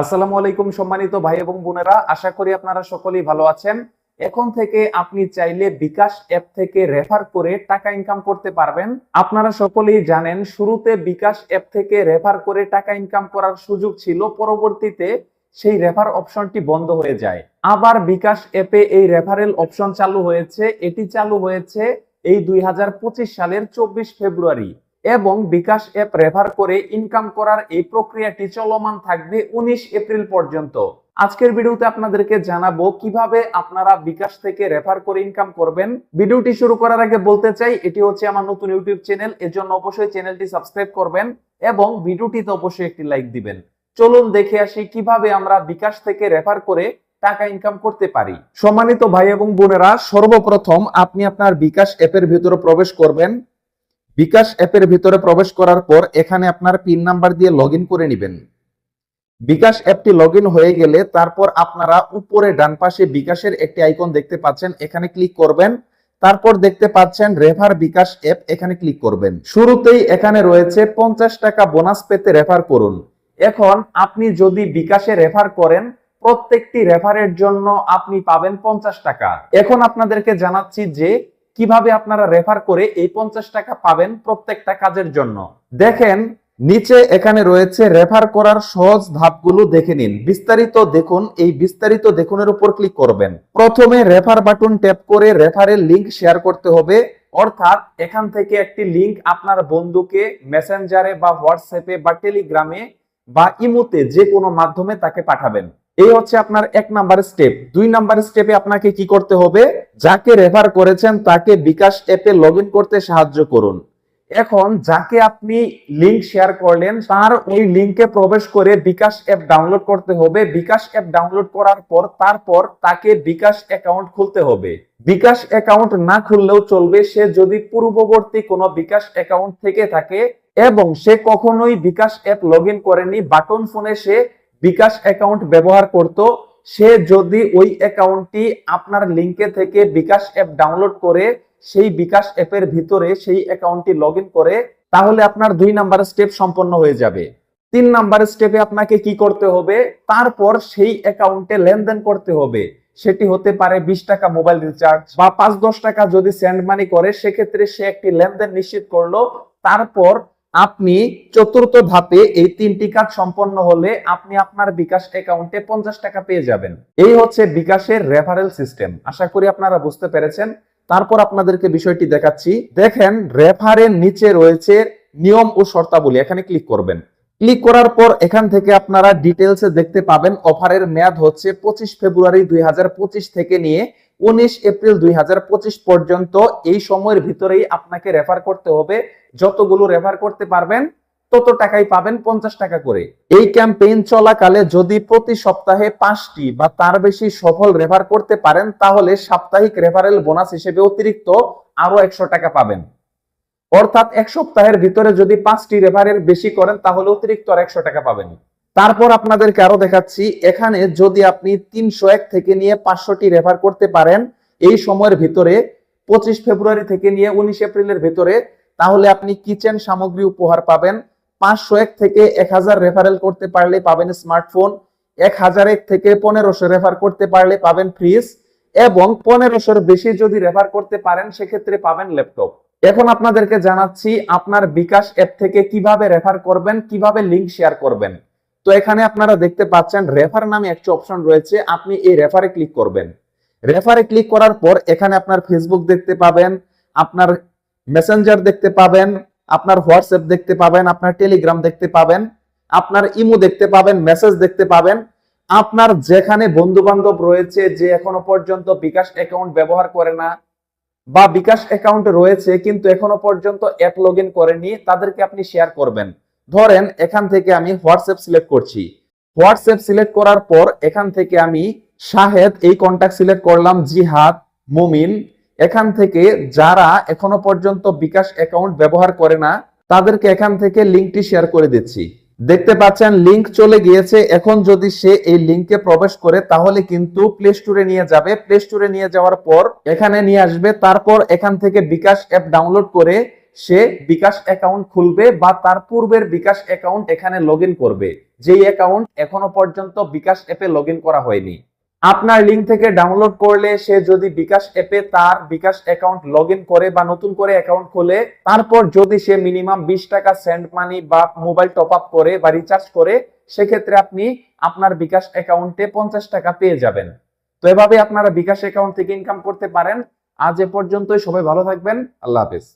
আসসালামু আলাইকুম সম্মানিত ভাই এবং বোনেরা, আশা করি আপনারা সকলেই ভালো আছেন। এখন থেকে আপনি চাইলে বিকাশ অ্যাপ থেকে রেফার করে টাকা ইনকাম করতে পারবেন। আপনারা সকলেই জানেন, শুরুতে বিকাশ অ্যাপ থেকে রেফার করে টাকা ইনকাম করার সুযোগ ছিল, পরবর্তীতে সেই রেফার অপশনটি বন্ধ হয়ে যায়। আবার বিকাশ অ্যাপে এই রেফারেল অপশন চালু হয়েছে। এটি চালু হয়েছে এই দুই হাজার পঁচিশ সালের চব্বিশ ফেব্রুয়ারি। এবং বিকাশ অ্যাপ রেফার করে ইনকাম করার এই প্রক্রিয়াটি চলমান থাকবে উনিশ এপ্রিল পর্যন্ত। আজকের ভিডিওতে আপনাদেরকে জানাব কীভাবে আপনারা বিকাশ থেকে রেফার করে ইনকাম করবেন। ভিডিওটি শুরু করার আগে বলতে চাই, এটি হচ্ছে আমার নতুন ইউটিউব চ্যানেল, এজন্য অবশ্যই চ্যানেলটি সাবস্ক্রাইব করবেন এবং ভিডিওটিতে অবশ্যই একটি লাইক দিবেন। চলুন দেখে আসি কীভাবে আমরা বিকাশ থেকে রেফার করে টাকা ইনকাম করতে পারি। সম্মানিত ভাই এবং বোনেরা, সর্বপ্রথম আপনি আপনার বিকাশ অ্যাপের ভিতরে প্রবেশ করবেন। বিকাশ অ্যাপের ভিতরে প্রবেশ করার পর এখানে আপনার পিন নাম্বার দিয়ে লগ করে নেবেন। বিকাশ অ্যাপটি লগ হয়ে গেলে তারপর আপনারা উপরে ডান পাশে বিকাশের একটি আইকন দেখতে পাচ্ছেন, এখানে ক্লিক করবেন। তারপর দেখতে পাচ্ছেন রেফার বিকাশ অ্যাপ, এখানে ক্লিক করবেন। শুরুতেই এখানে রয়েছে পঞ্চাশ টাকা বোনাস পেতে রেফার করুন। এখন আপনি যদি বিকাশে রেফার করেন, প্রত্যেকটি রেফারের জন্য আপনি পাবেন পঞ্চাশ টাকা। এখন আপনাদেরকে জানাচ্ছি যে কীভাবে আপনারা রেফার করে এই পঞ্চাশ টাকা পাবেন প্রত্যেকটা কাজের জন্য? দেখেন, নিচে এখানে রয়েছে রেফার করার সহজ ধাপগুলো দেখে নিন। বিস্তারিত দেখুন, এই বিস্তারিত দেখুনের উপর ক্লিক করবেন। প্রথমে রেফার বাটন ট্যাপ করে রেফারের লিংক শেয়ার করতে হবে। অর্থাৎ এখান থেকে একটি লিংক আপনার বন্ধুকে মেসেঞ্জারে বা হোয়াটসঅ্যাপে বা টেলিগ্রামে বা ইমোতে যে কোনো মাধ্যমে তাকে পাঠাবেন। এই হচ্ছে আপনার এক নাম্বার স্টেপ দুই নাম্বার স্টেপে আপনাকে কি করতে হবে? যাকে রেফার করেছেন তাকে বিকাশ অ্যাপে লগ করতে সাহায্য করুন। এখন যাকে আপনি লিংক শেয়ার করলেন, তার ওই লিংকে প্রবেশ করে বিকাশ অ্যাপ ডাউনলোড করতে হবে। বিকাশ অ্যাপ ডাউনলোড করার পর, তারপর তাকে বিকাশ অ্যাকাউন্ট খুলতে হবে। বিকাশ অ্যাকাউন্ট না খুললেও চলবে। সে যদি পূর্ববর্তী কোনো বিকাশ অ্যাকাউন্ট থেকে থাকে এবং সে কখনোই বিকাশ অ্যাপ লগ করেনি বাটন ফোনে সে বিকাশ অ্যাকাউন্ট ব্যবহার করত, সে যদি ওই অ্যাকাউন্টটি আপনার লিংকে থেকে বিকাশ অ্যাপ ডাউনলোড করে, সেই বিকাশ অ্যাপের ভিতরে সেই অ্যাকাউন্টটি লগ করে, তাহলে আপনার দুই নাম্বার স্টেপ সম্পন্ন হয়ে যাবে। তিন নাম্বার স্টেপে আপনাকে কি করতে হবে? তারপর সেই অ্যাকাউন্টে লেনদেন করতে হবে। সেটি হতে পারে বিশ টাকা মোবাইল রিচার্জ বা পাঁচ দশ টাকা যদি সেন্ড মানি করে, সেক্ষেত্রে সে একটি লেনদেন নিশ্চিত করল। তারপর আপনি চতুর্থ ধাপে এই তিনটি কাজ সম্পন্ন হলে আপনি আপনার বিকাশ অ্যাকাউন্টে পঞ্চাশ টাকা পেয়ে যাবেন। এই হচ্ছে বিকাশের রেফারেল সিস্টেম আশা করি আপনারা বুঝতে পেরেছেন। তারপর আপনাদেরকে বিষয়টি দেখাচ্ছি। দেখেন রেফারের নিচে রয়েছে নিয়ম ও শর্তাবলী। এখানে ক্লিক করবেন। ক্লিক করার পর এখান থেকে আপনারা ডিটেলসে দেখতে পাবেন। অফারের মেয়াদ হচ্ছে পঁচিশ ফেব্রুয়ারি দুই হাজার পঁচিশ থেকে নিয়ে উনিশ এপ্রিল দুই হাজার পঁচিশ পর্যন্ত এই সময়ের ভিতরেই আপনাকে রেফার করতে হবে। যতগুলো রেফার করতে পারবেন, তত টাকাই পাবেন পঞ্চাশ টাকা করে। এই ক্যাম্পেইন চলাকালে যদি প্রতি সপ্তাহে পাঁচটি বা তার বেশি সফল রেফার করতে পারেন, তাহলে সাপ্তাহিক রেফারেল বোনাস হিসেবে অতিরিক্ত আরও একশো টাকা পাবেন। অর্থাৎ এক সপ্তাহের ভিতরে যদি পাঁচটি রেফারেল বেশি করেন, তাহলে অতিরিক্ত আর একশো টাকা পাবেন। তারপর আপনাদেরকে আরও দেখাচ্ছি, এখানে যদি আপনি তিনশো এক থেকে নিয়ে পাঁচশোটি রেফার করতে পারেন, এই সময়ের ভিতরে, পঁচিশ ফেব্রুয়ারি থেকে নিয়ে উনিশ এপ্রিলের ভিতরে, তাহলে আপনি কিচেন সামগ্রী উপহার পাবেন। পাঁচশো এক থেকে এক হাজার রেফারেল করতে পারলে পাবেন স্মার্টফোন এক হাজার এক থেকে পনেরোশো রেফার করতে পারলে পাবেন ফ্রিজ এবং পনেরোশোর বেশি যদি রেফার করতে পারেন, সেক্ষেত্রে পাবেন ল্যাপটপ এখন আপনাদেরকে জানাচ্ছি, আপনার বিকাশ অ্যাপ থেকে কীভাবে রেফার করবেন, কীভাবে লিংক শেয়ার করবেন। তো এখানে আপনারা দেখতে পাচ্ছেন রেফার নামে একটি অপশন রয়েছে, আপনি এই রেফারে ক্লিক করবেন। রেফারে ক্লিক করার পর এখানে আপনার ফেসবুক দেখতে পাবেন, আপনার মেসেঞ্জার দেখতে পাবেন, আপনার হোয়াটসঅ্যাপ দেখতে পাবেন, আপনার টেলিগ্রাম দেখতে পাবেন, আপনার ইমো দেখতে পাবেন মেসেজ দেখতে পাবেন। আপনার যেখানে বন্ধু বান্ধব রয়েছে যে এখনও পর্যন্ত বিকাশ অ্যাকাউন্ট ব্যবহার করে না বা বিকাশ অ্যাকাউন্ট রয়েছে কিন্তু এখনও পর্যন্ত অ্যাপ লগ করেনি, তাদেরকে আপনি শেয়ার করবেন। ধরেন এখান থেকে আমি হোয়াটসঅ্যাপ সিলেক্ট করছি। হোয়াটসঅ্যাপ সিলেক্ট করার পর এখান থেকে আমি শাহেদ, এই কন্ট্যাক্ট সিলেক্ট করলাম, জিহাদ, মুমিন। এখান থেকে যারা এখনও পর্যন্ত বিকাশ অ্যাকাউন্ট ব্যবহার করে না, তাদেরকে এখান থেকে লিঙ্কটি শেয়ার করে দিচ্ছি। দেখতে পাচ্ছেন লিংক চলে গিয়েছে। এখন যদি সে এই লিংকে প্রবেশ করে, তাহলে কিন্তু প্লে স্টোরে নিয়ে যাবে। প্লে স্টোরে নিয়ে যাওয়ার পর এখানে নিয়ে আসবে। তারপর এখান থেকে বিকাশ অ্যাপ ডাউনলোড করে সে বিকাশ অ্যাকাউন্ট খুলবে বা তার পূর্বের বিকাশ অ্যাকাউন্ট এখানে লগ করবে। যেই অ্যাকাউন্ট এখনও পর্যন্ত বিকাশ অ্যাপে লগ করা হয়নি। আপনার লিঙ্ক থেকে ডাউনলোড করলে সে যদি বিকাশ অ্যাপে তার বিকাশ অ্যাকাউন্ট লগ করে বা নতুন করে অ্যাকাউন্ট খোলে, তারপর যদি সে মিনিমাম বিশ টাকা সেন্ড মানি বা মোবাইল টপ আপ করে বা রিচার্জ করে, সেক্ষেত্রে আপনি আপনার বিকাশ অ্যাকাউন্টে পঞ্চাশ টাকা পেয়ে যাবেন। তো এভাবে আপনারা বিকাশ অ্যাকাউন্ট থেকে ইনকাম করতে পারেন। আজ এ পর্যন্তই। সবাই ভালো থাকবেন। আল্লাহ হাফেজ।